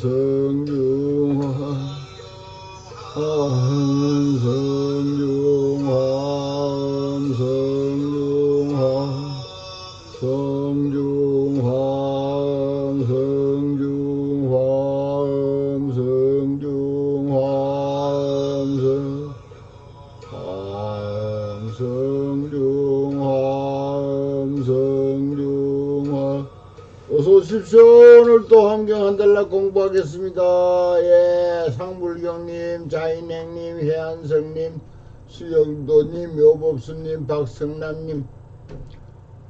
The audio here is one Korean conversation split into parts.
Jesus. 하겠습니다. 예, 상불경님, 자인행님, 해안성님, 수영도님, 묘법수님, 박성남님,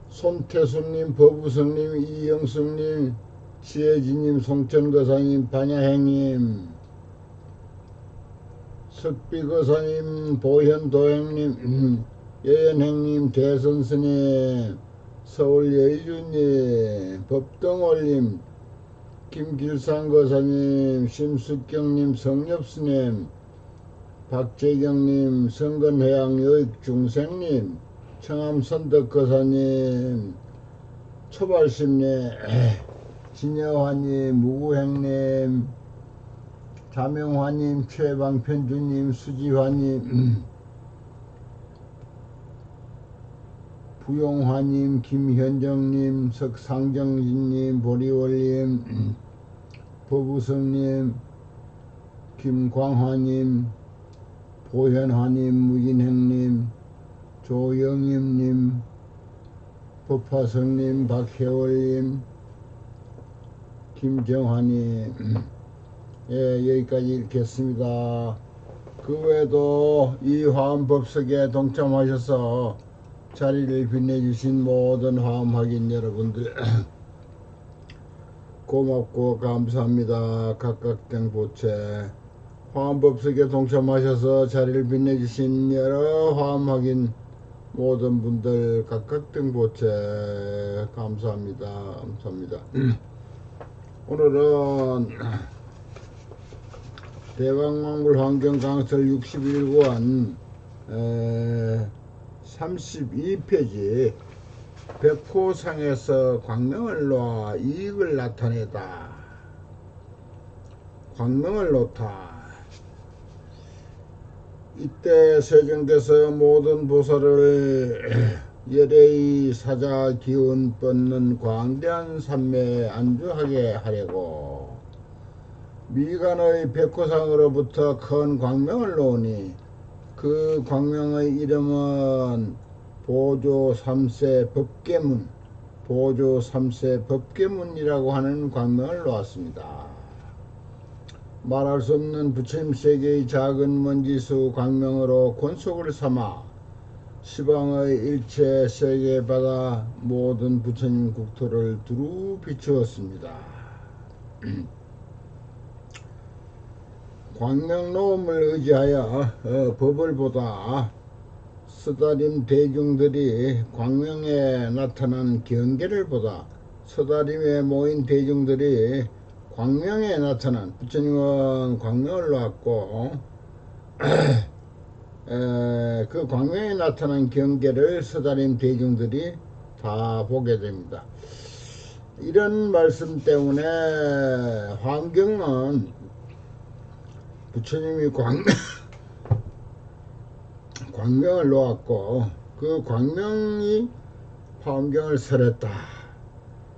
손태수님, 법우성님, 이영숙님, 지혜진님, 송천거사님, 반야행님, 석비거사님, 보현도행님, 예연행님, 대선스님, 서울 여의주님, 법덩올님, 김길상 거사님, 심숙경님, 성엽스님, 박재경님, 성건해양여익중생님, 청암선덕거사님, 초발심님, 진여화님, 무구행님, 자명화님, 최방편주님, 수지화님, 부용화님, 김현정님, 석상정진님, 보리월님, 법우성님, 김광화님, 보현화님, 무진행님, 조영임님, 법화성님, 박혜월님, 김정화님, 예, 여기까지 읽겠습니다. 그 외에도 이 화엄법석에 동참하셔서 자리를 빛내주신 모든 화엄 확인 여러분들 고맙고 감사합니다. 각각된 보채 화엄법석에 동참하셔서 자리를 빛내주신 여러 화엄 확인 모든 분들 각각된 보채 감사합니다. 감사합니다. 오늘은 대왕망굴 환경 강설 61권 32페이지 백호상에서 광명을 놓아 이익을 나타내다. 광명을 놓다. 이때 세종께서 모든 보살을 열애의 사자 기운 뻗는 광대한 산매에 안주하게 하려고 미간의 백호상으로부터 큰 광명을 놓으니 그 광명의 이름은 보조 3세 법계문, 보조 3세 법계문이라고 하는 광명을 놓았습니다. 말할 수 없는 부처님 세계의 작은 먼지수 광명으로 권속을 삼아 시방의 일체 세계에 받아 모든 부처님 국토를 두루 비추었습니다. 광명노음을 의지하여 어, 법을 보다 서다림 대중들이 광명에 나타난 경계를 보다 서다림에 모인 대중들이 광명에 나타난 부처님은 광명을 놓았고 에, 그 광명에 나타난 경계를 서다림 대중들이 다 보게 됩니다. 이런 말씀 때문에 환경은 부처님이 광명, 광명을 놓았고 그 광명이 환경을 설했다.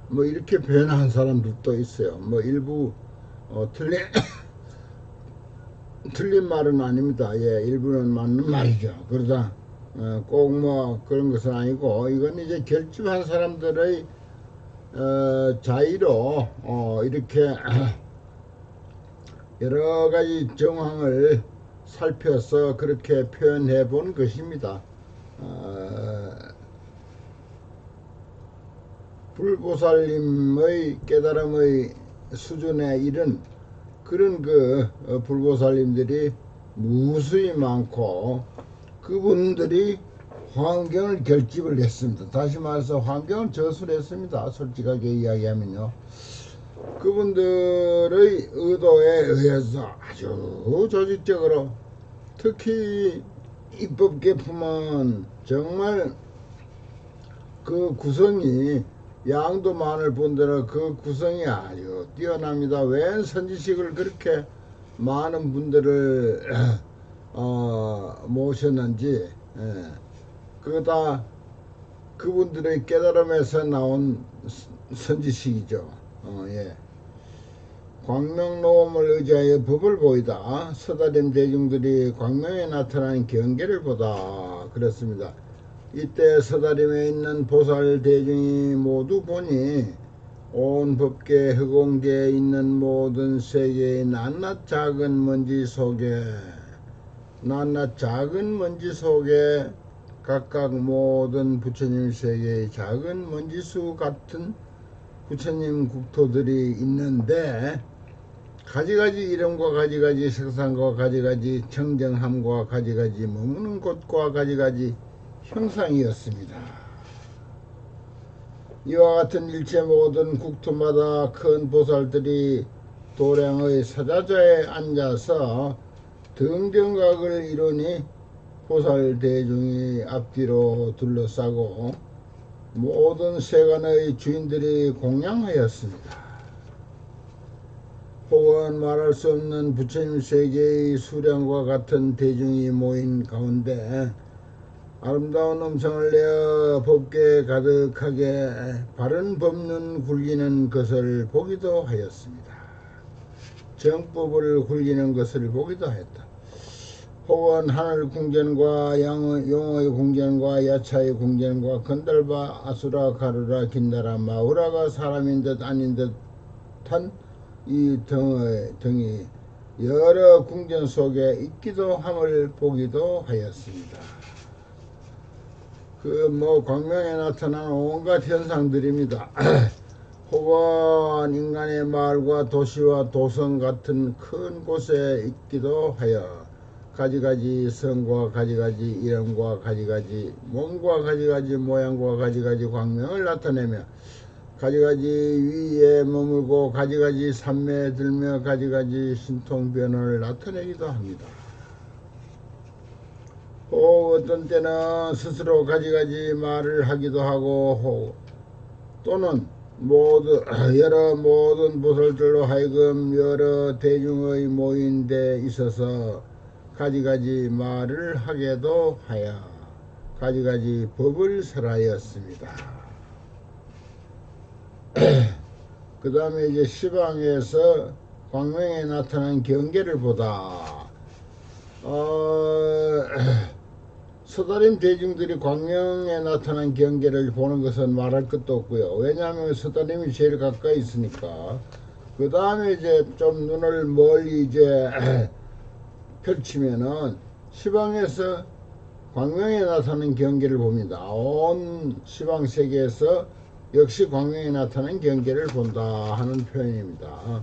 뭐 이렇게 표현한 사람들도 있어요. 뭐 일부 어, 틀린 틀린 말은 아닙니다. 예, 일부는 맞는 말이죠. 그러다 어, 꼭뭐 그런 것은 아니고 이건 이제 결집한 사람들의 어, 자의로 어, 이렇게 여러 가지 정황을 살펴서 그렇게 표현해 본 것입니다. 어, 불보살님의 깨달음의 수준에 이른 그런 그 어, 불보살님들이 무수히 많고 그분들이 환경을 결집을 했습니다. 다시 말해서 환경을 저술했습니다. 솔직하게 이야기하면요. 그분들의 의도에 의해서 아주 조직적으로 특히 입법 개품은 정말 그 구성이 양도 많을 뿐더러 그 구성이 아주 뛰어납니다. 웬 선지식을 그렇게 많은 분들을 어, 모셨는지 예. 그거 다 그분들의 깨달음에서 나온 선지식이죠. 어, 예. 광명노음을 의지하여 법을 보이다. 서다림 대중들이 광명에 나타난 경계를 보다. 그렇습니다. 이때 서다림에 있는 보살 대중이 모두 보니 온 법계 허공계에 있는 모든 세계의 낱낱 작은 먼지 속에 낱낱 작은 먼지 속에 각각 모든 부처님 세계의 작은 먼지수 같은 부처님 국토들이 있는데 가지가지 이름과 가지가지 색상과 가지가지 청정함과 가지가지 머무는 곳과 가지가지 형상이었습니다. 이와 같은 일체 모든 국토마다 큰 보살들이 도량의 사자자에 앉아서 등정각을 이루니 보살 대중이 앞뒤로 둘러싸고 모든 세간의 주인들이 공양하였습니다. 혹은 말할 수 없는 부처님 세계의 수량과 같은 대중이 모인 가운데 아름다운 음성을 내어 법계 가득하게 바른 법륜 굴리는 것을 보기도 하였습니다. 정법을 굴리는 것을 보기도 했다. 혹은 하늘 궁전과 양의, 용의 궁전과 야차의 궁전과 건달바 아수라 가루라 긴다라 마우라가 사람인 듯 아닌 듯한 이 등의 등이 여러 궁전 속에 있기도 함을 보기도 하였습니다. 그 뭐 광명에 나타난 온갖 현상들입니다. 혹은 인간의 마을과 도시와 도성 같은 큰 곳에 있기도 하여 가지가지 성과 가지가지 이름과 가지가지 몸과 가지가지 모양과 가지가지 광명을 나타내며 가지가지 위에 머물고 가지가지 산매에 들며 가지가지 신통변을 나타내기도 합니다. 혹 어떤 때는 스스로 가지가지 말을 하기도 하고 혹 또는 모두 여러 모든 보살들로 하여금 여러 대중의 모인 데 있어서 가지가지 말을 하게도 하여 가지가지 법을 설하였습니다. 그 다음에 이제 시방에서 광명에 나타난 경계를 보다. 어, 서다림 대중들이 광명에 나타난 경계를 보는 것은 말할 것도 없고요. 왜냐하면 서다림이 제일 가까이 있으니까. 그 다음에 이제 좀 눈을 멀리 이제 펼치면은 시방에서 광명에 나타나는 경계를 봅니다. 온 시방 세계에서 역시 광명에 나타나는 경계를 본다 하는 표현입니다.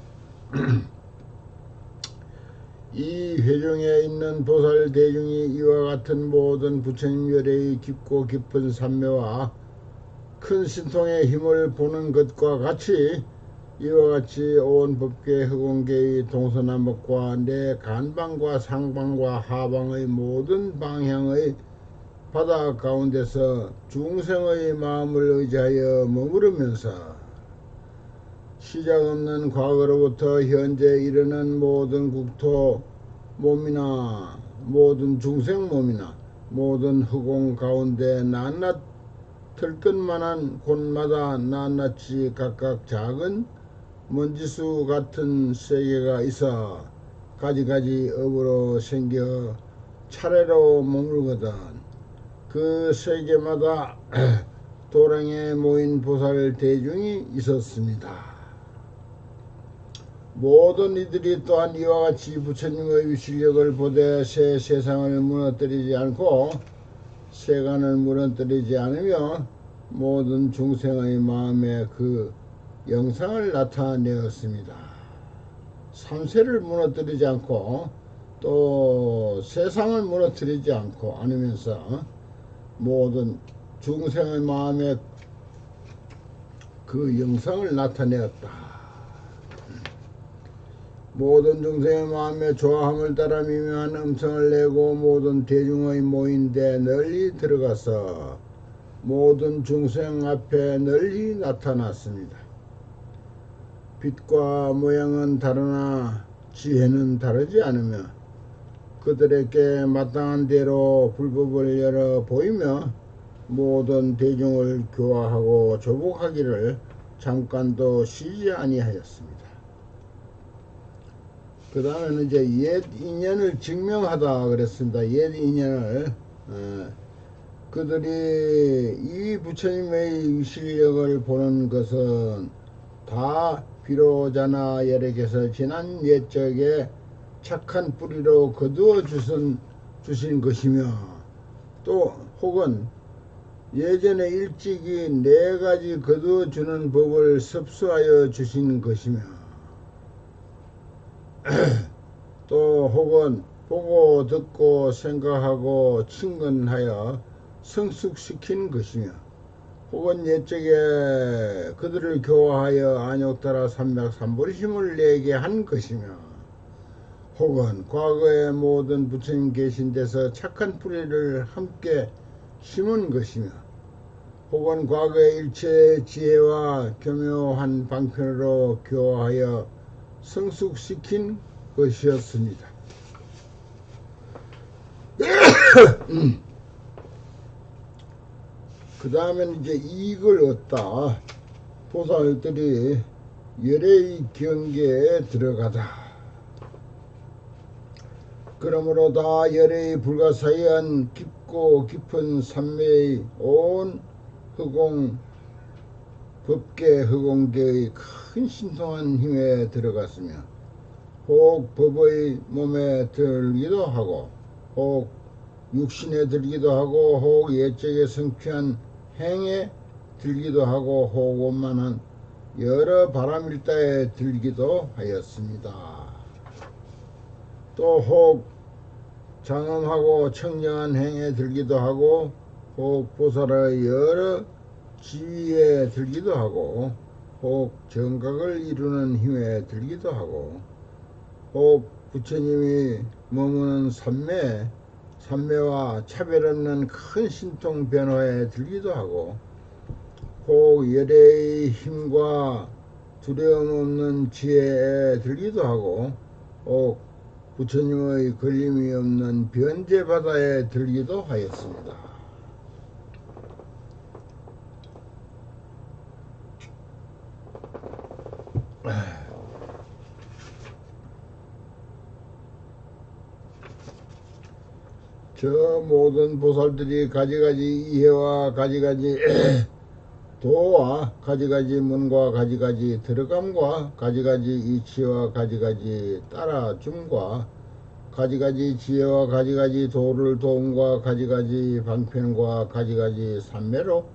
이 회중에 있는 보살 대중이 이와 같은 모든 부처님 열애의 깊고 깊은 산매와 큰 신통의 힘을 보는 것과 같이 이와 같이 온 법계 허공계의 동서남북과 내 간방과 상방과 하방의 모든 방향의 바다 가운데서 중생의 마음을 의지하여 머무르면서 시작 없는 과거로부터 현재 이르는 모든 국토 몸이나 모든 중생 몸이나 모든 허공 가운데 낱낱 들끝만한 곳마다 낱낱이 각각 작은 먼지수 같은 세계가 있어 가지가지 업으로 생겨 차례로 머물거든 그 세계마다 도랑에 모인 보살 대중이 있었습니다. 모든 이들이 또한 이와 같이 부처님의 위실력을 보되 새 세상을 무너뜨리지 않고 세간을 무너뜨리지 않으며 모든 중생의 마음에 그 영상을 나타내었습니다. 삼세를 무너뜨리지 않고 또 세상을 무너뜨리지 않고 않으면서 모든 중생의 마음에 그 영상을 나타내었다. 모든 중생의 마음에 좋아함을 따라 미묘한 음성을 내고 모든 대중의 모인데 널리 들어가서 모든 중생 앞에 널리 나타났습니다. 빛과 모양은 다르나 지혜는 다르지 않으며 그들에게 마땅한 대로 불법을 열어 보이며 모든 대중을 교화하고 조복하기를 잠깐도 쉬지 아니하였습니다. 그 다음에는 이제 옛 인연을 증명하다 그랬습니다. 옛 인연을 어, 그들이 이 부처님의 실력을 보는 것은 다 비로자나 열에게서 지난 옛적에 착한 뿌리로 거두어 주신, 주신 것이며 또 혹은 예전에 일찍이 네 가지 거두어 주는 법을 섭수하여 주신 것이며 또 혹은 보고 듣고 생각하고 친근하여 성숙시킨 것이며 혹은 옛적에 그들을 교화하여 안욕 따라 삼맥 삼보리심을 내게 한 것이며 혹은 과거의 모든 부처님 계신 데서 착한 뿌리를 함께 심은 것이며 혹은 과거의 일체 지혜와 교묘한 방편으로 교화하여 성숙시킨 것이었습니다. 그 다음에는 이제 이익을 얻다. 보살들이 열의 경계에 들어가다. 그러므로 다 열의 불가사의한 깊고 깊은 산매의 온 허공 법계 허공계의 큰 신통한 힘에 들어갔으며 혹 법의 몸에 들기도 하고 혹 육신에 들기도 하고 혹 옛적에 성취한 행에 들기도 하고 혹 원만한 여러 바람일다에 들기도 하였습니다. 또 혹 장엄하고 청정한 행에 들기도 하고 혹 보살의 여러 지위에 들기도 하고 혹 정각을 이루는 힘에 들기도 하고 혹 부처님이 머무는 산매 산매와 차별 없는 큰 신통 변화에 들기도 하고 혹 열의 힘과 두려움 없는 지혜에 들기도 하고 혹 부처님의 걸림이 없는 변제 바다에 들기도 하였습니다. 저 모든 보살들이 가지가지 이해와 가지가지 도와 가지가지 문과 가지가지 들어감과 가지가지 이치와 가지가지 따라줌과 가지가지 지혜와 가지가지 도를 도움과 가지가지 방편과 가지가지 산매로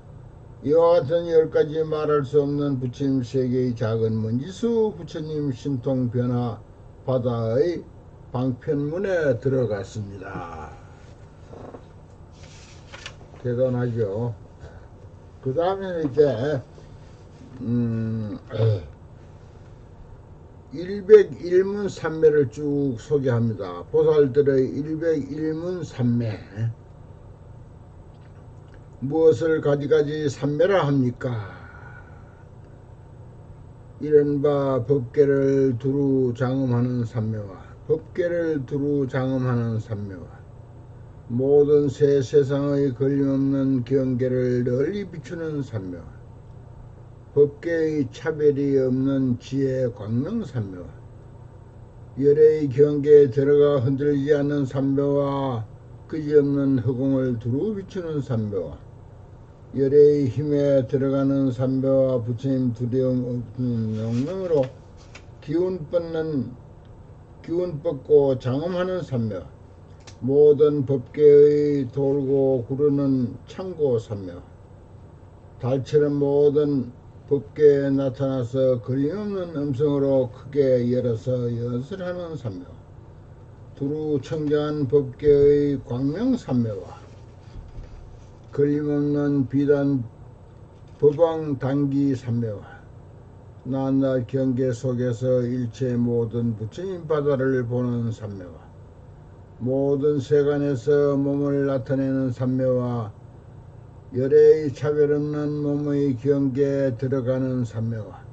이와 같은 열 가지 말할 수 없는 부처님 세계의 작은 먼지수 부처님 신통 변화 바다의 방편문에 들어갔습니다. 대단하죠. 그 다음에 이제 음, 101문 삼매를 쭉 소개합니다. 보살들의 101문 삼매 무엇을 가지가지 삼매라 합니까? 이른바 법계를 두루 장음하는 삼매와 법계를 두루 장음하는 삼매와 모든 새 세상의 걸림없는 경계를 널리 비추는 산묘 법계의 차별이 없는 지혜 광명 산묘 열의 경계에 들어가 흔들리지 않는 산묘와 그지없는 허공을 두루 비추는 산묘와 열의 힘에 들어가는 산묘와 부처님 두려움 없는 명령으로 기운 뻗는 기운 뻗고 장엄하는 산묘 모든 법계의 돌고 구르는 창고 삼며 달처럼 모든 법계에 나타나서 거림없는 음성으로 크게 열어서 연설하는 삼며 두루 청정한 법계의 광명 삼매와 걸림없는 비단 법왕 단기 삼매와 나날 경계 속에서 일체 모든 부처님 바다를 보는 삼매와 모든 세간에서 몸을 나타내는 삼매와 열애의 차별 없는 몸의 경계에 들어가는 삼매와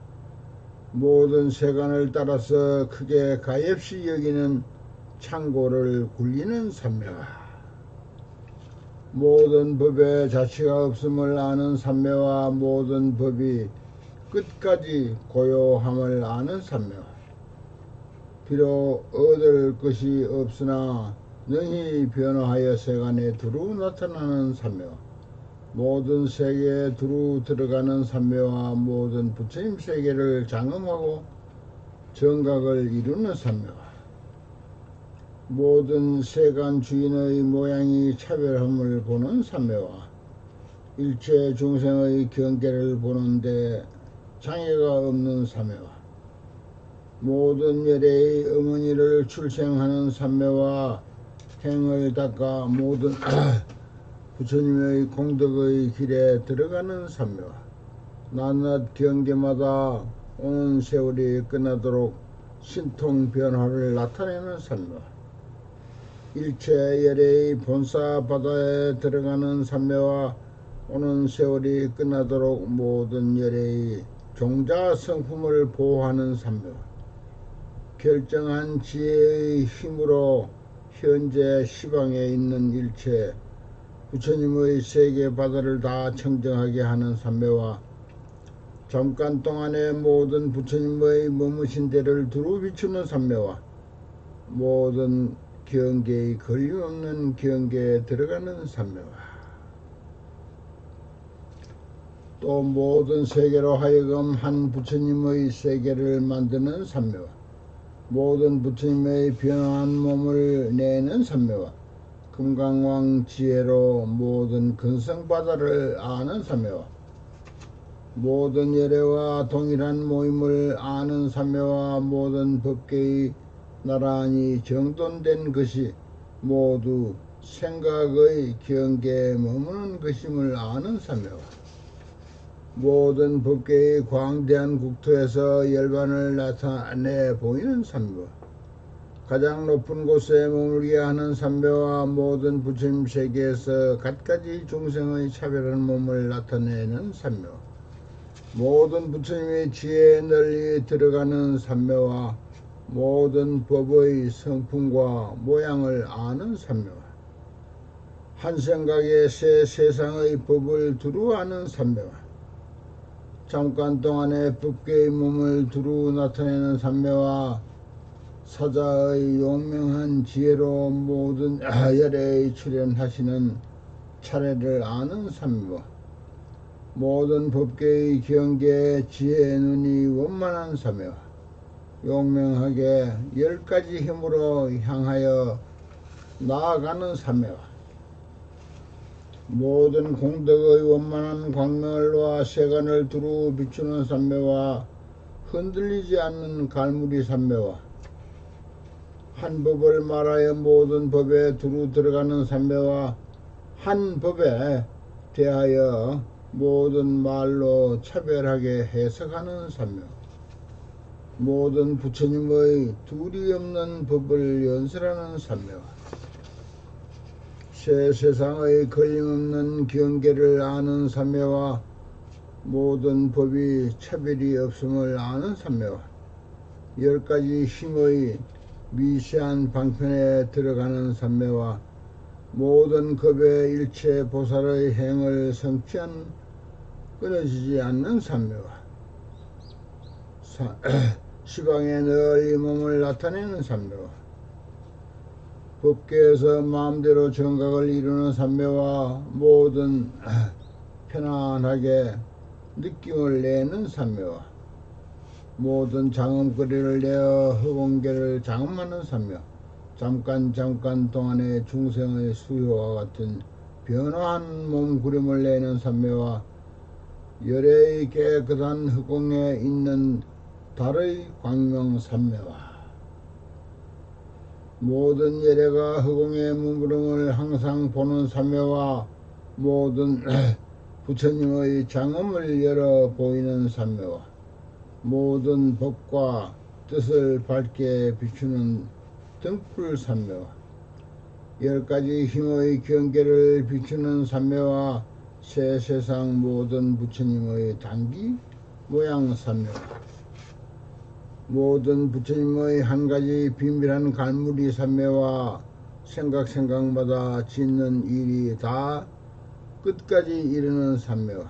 모든 세간을 따라서 크게 가엾이 여기는 창고를 굴리는 삼매와 모든 법에 자치가 없음을 아는 삼매와 모든 법이 끝까지 고요함을 아는 삼매와 비록 얻을 것이 없으나 능히 변화하여 세간에 두루 나타나는 삼매와 모든 세계에 두루 들어가는 삼매와 모든 부처님 세계를 장엄하고 정각을 이루는 삼매와 모든 세간 주인의 모양이 차별함을 보는 삼매와 일체 중생의 경계를 보는데 장애가 없는 삼매와 모든 열애의 어머니를 출생하는 삼매와 행을 닦아 모든 부처님의 공덕의 길에 들어가는 삼매와 낮낮 경계마다 오는 세월이 끝나도록 신통 변화를 나타내는 삼매와 일체 열애의 본사 바다에 들어가는 삼매와 오는 세월이 끝나도록 모든 열애의 종자 성품을 보호하는 삼매와 결정한 지혜의 힘으로 현재 시방에 있는 일체 부처님의 세계 바다를 다 청정하게 하는 삼매와 잠깐 동안에 모든 부처님의 머무신 데를 두루 비추는 삼매와 모든 경계의 걸림없는 경계에 들어가는 삼매와 또 모든 세계로 하여금 한 부처님의 세계를 만드는 삼매와 모든 부처님의 변화한 몸을 내는 삼매와 금강왕 지혜로 모든 근성바다를 아는 삼매와 모든 열애와 동일한 모임을 아는 삼매와 모든 법계의 나란히 정돈된 것이 모두 생각의 경계에 머무는 것임을 아는 삼매와 모든 법계의 광대한 국토에서 열반을 나타내 보이는 삼매와 가장 높은 곳에 머물게 하는 삼매와 모든 부처님 세계에서 갖가지 중생의 차별한 몸을 나타내는 삼매와 모든 부처님의 지혜에 널리 들어가는 삼매와 모든 법의 성품과 모양을 아는 삼매와 한 생각에 새 세상의 법을 두루 아는 삼매와 잠깐 동안에 법계의 몸을 두루 나타내는 삼매와 사자의 용명한 지혜로 모든 열애에 출연하시는 차례를 아는 삼매와 모든 법계의 경계에 지혜의 눈이 원만한 삼매와 용맹하게 열 가지 힘으로 향하여 나아가는 삼매와 모든 공덕의 원만한 광명을 놓아 세간을 두루 비추는 삼매와 흔들리지 않는 갈무리 삼매와 한 법을 말하여 모든 법에 두루 들어가는 삼매와 한 법에 대하여 모든 말로 차별하게 해석하는 삼매와 모든 부처님의 둘이 없는 법을 연설하는 삼매와 새 세상의 걸림없는 경계를 아는 삼매와 모든 법이 차별이 없음을 아는 삼매와 열 가지 힘의 미세한 방편에 들어가는 삼매와 모든 급의 일체 보살의 행을 성취한 끊어지지 않는 삼매와 시방에 널리 몸을 나타내는 삼매와 법계에서 마음대로 정각을 이루는 삼매와 모든 편안하게 느낌을 내는 삼매와 모든 장엄거리를 내어 허공계를 장엄하는 삼매 잠깐 잠깐 동안의 중생의 수요와 같은 변화한 몸구름을 내는 삼매와 열애의 깨끗한 흑공에 있는 달의 광명 삼매와 모든 예례가 허공의 문구름을 항상 보는 삼매와 모든 부처님의 장엄을 열어 보이는 삼매와 모든 법과 뜻을 밝게 비추는 등불 삼매와 열 가지 힘의 경계를 비추는 삼매와 새 세상 모든 부처님의 단기 모양 삼묘 모든 부처님의 한 가지 비밀한 갈무리 삼매와 생각 생각마다 짓는 일이 다 끝까지 이르는 삼매와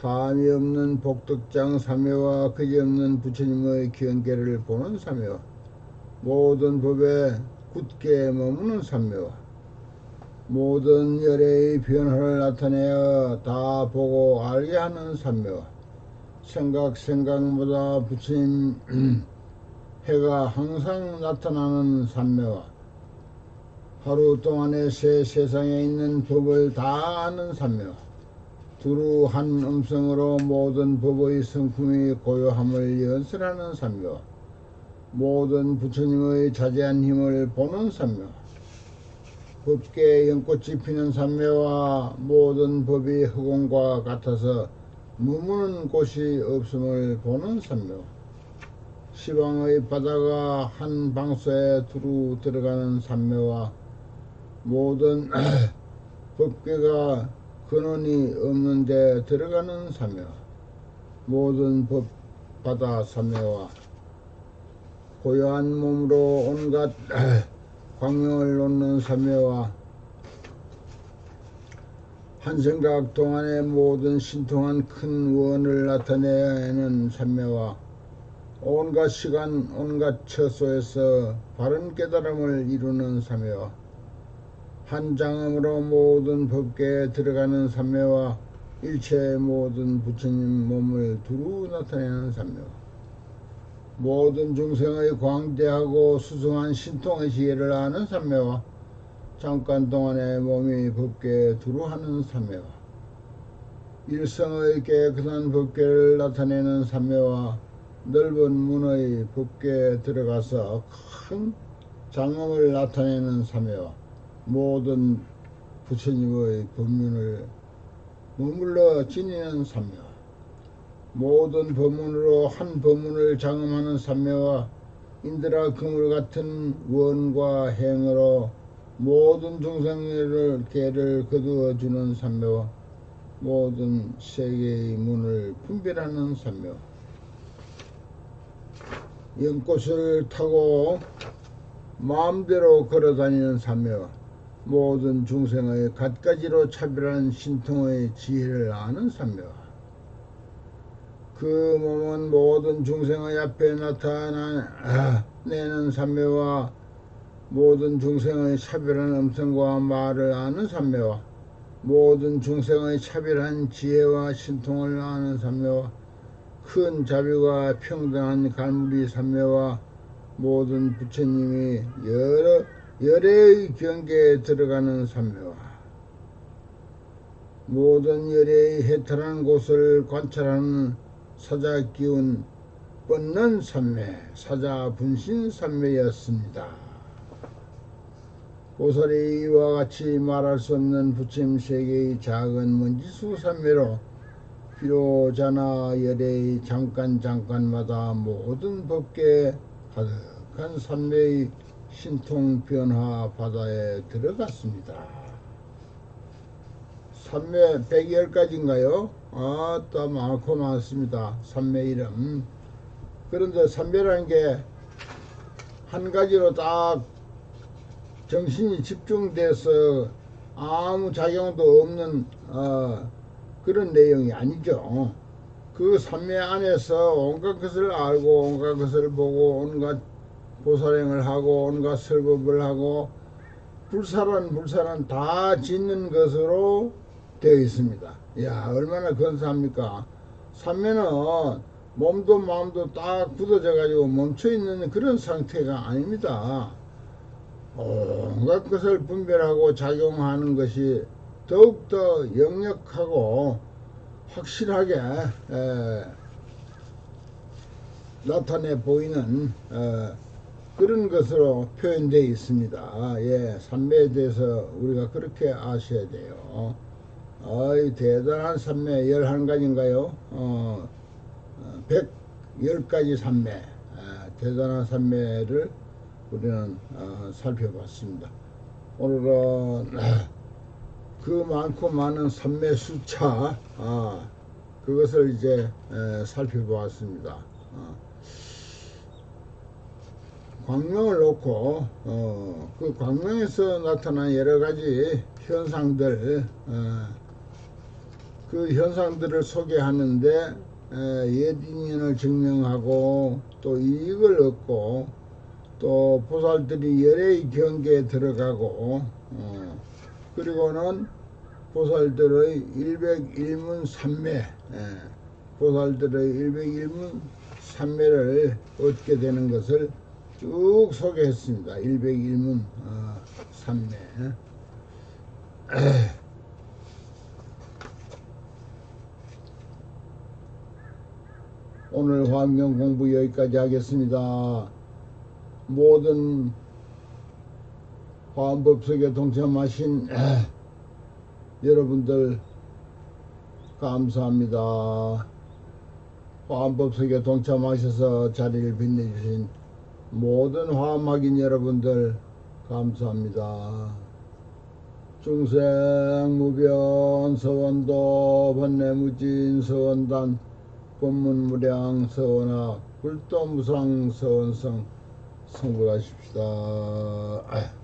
다음이 없는 복덕장 삼매와 그지없는 부처님의 기원계를 보는 삼매와 모든 법에 굳게 머무는 삼매와 모든 열의 변화를 나타내어 다 보고 알게 하는 삼매와 생각 생각보다 부처님 해가 항상 나타나는 삼매와 하루 동안에 새 세상에 있는 법을 다 아는 삼매와 두루 한 음성으로 모든 법의 성품이 고요함을 연설하는 삼매와 모든 부처님의 자제한 힘을 보는 삼매와 법계에 연꽃이 피는 삼매와 모든 법이 허공과 같아서 머무는 곳이 없음을 보는 삼묘 시방의 바다가 한 방소에 두루 들어가는 삼묘와 모든 법계가 근원이 없는데 들어가는 삼묘. 모든 법 바다 삼묘와 고요한 몸으로 온갖 광명을 놓는 삼묘와 한 생각 동안의 모든 신통한 큰 원을 나타내는 삼매와 온갖 시간 온갖 처소에서 바른 깨달음을 이루는 삼매와 한 장음으로 모든 법계에 들어가는 삼매와 일체의 모든 부처님 몸을 두루 나타내는 삼매와 모든 중생의 광대하고 수승한 신통의 지혜를 아는 삼매와 잠깐 동안에 몸이 법계에 두루하는 삼매와 일성의 깨끗한 법계를 나타내는 삼매와 넓은 문의 법계에 들어가서 큰 장엄을 나타내는 삼매와 모든 부처님의 법문을 머물러 지니는 삼매와 모든 법문으로 한 법문을 장엄하는 삼매와 인드라 그물 같은 원과 행으로 모든 중생을 개를 거두어 주는 삼매와 모든 세계의 문을 분별하는 삼매 연꽃을 타고 마음대로 걸어다니는 삼매와 모든 중생의 갖가지로 차별한 신통의 지혜를 아는 삼매와 그 몸은 모든 중생의 앞에 나타내는 삼매와 모든 중생의 차별한 음성과 말을 아는 삼매와 모든 중생의 차별한 지혜와 신통을 아는 삼매와 큰 자비가 평등한 갈무리 삼매와 모든 부처님이 여러 열애의 경계에 들어가는 삼매와 모든 열애의 해탈한 곳을 관찰하는 사자 기운 뻗는 삼매 사자 분신 삼매였습니다. 보살이 이와 같이 말할 수 없는 부처님 세계의 작은 먼지 수 삼매로 비로자나 열의 잠깐 잠깐마다 모든 법계 가득한 삼매의 신통 변화 바다에 들어갔습니다. 삼매 100열까지인가요? 아, 또 많고 많습니다. 삼매 이름. 그런데 삼매라는 게 한 가지로 딱 정신이 집중돼서 아무 작용도 없는 어, 그런 내용이 아니죠. 그 삼매 안에서 온갖 것을 알고 온갖 것을 보고 온갖 보살행을 하고 온갖 설법을 하고 불사란 불사란 다 짓는 것으로 되어 있습니다. 야 얼마나 건사합니까? 삼매는 몸도 마음도 딱 굳어져 가지고 멈춰 있는 그런 상태가 아닙니다. 온갖 것을 분별하고 작용하는 것이 더욱더 역력하고 확실하게 에, 나타내 보이는 에, 그런 것으로 표현되어 있습니다. 예, 삼매에 대해서 우리가 그렇게 아셔야 돼요. 어이, 대단한 삼매, 열한 가지인가요? 어, 백, 열 가지 삼매, 아, 대단한 삼매를 우리는 어, 살펴봤습니다. 오늘은 그 많고 많은 산매 수차 아, 그것을 이제 에, 살펴보았습니다. 어. 광명을 놓고 어, 그 광명에서 나타난 여러 가지 현상들 어, 그 현상들을 소개하는데 에, 옛인연을 증명하고 또 이익을 얻고 또 보살들이 열의 경계에 들어가고 어, 그리고는 보살들의 101문 삼매 예, 보살들의 101문 삼매를 얻게 되는 것을 쭉 소개했습니다. 101문 어, 삼매 오늘 환경 공부 여기까지 하겠습니다. 모든 화엄법석에 동참하신 여러분들 감사합니다. 화엄법석에 동참하셔서 자리를 빛내주신 모든 화엄학인 여러분들 감사합니다. 중생무변 서원도 번뇌무진 서원단 법문무량 서원학 불도무상 서원성 성불하십시다. 아휴.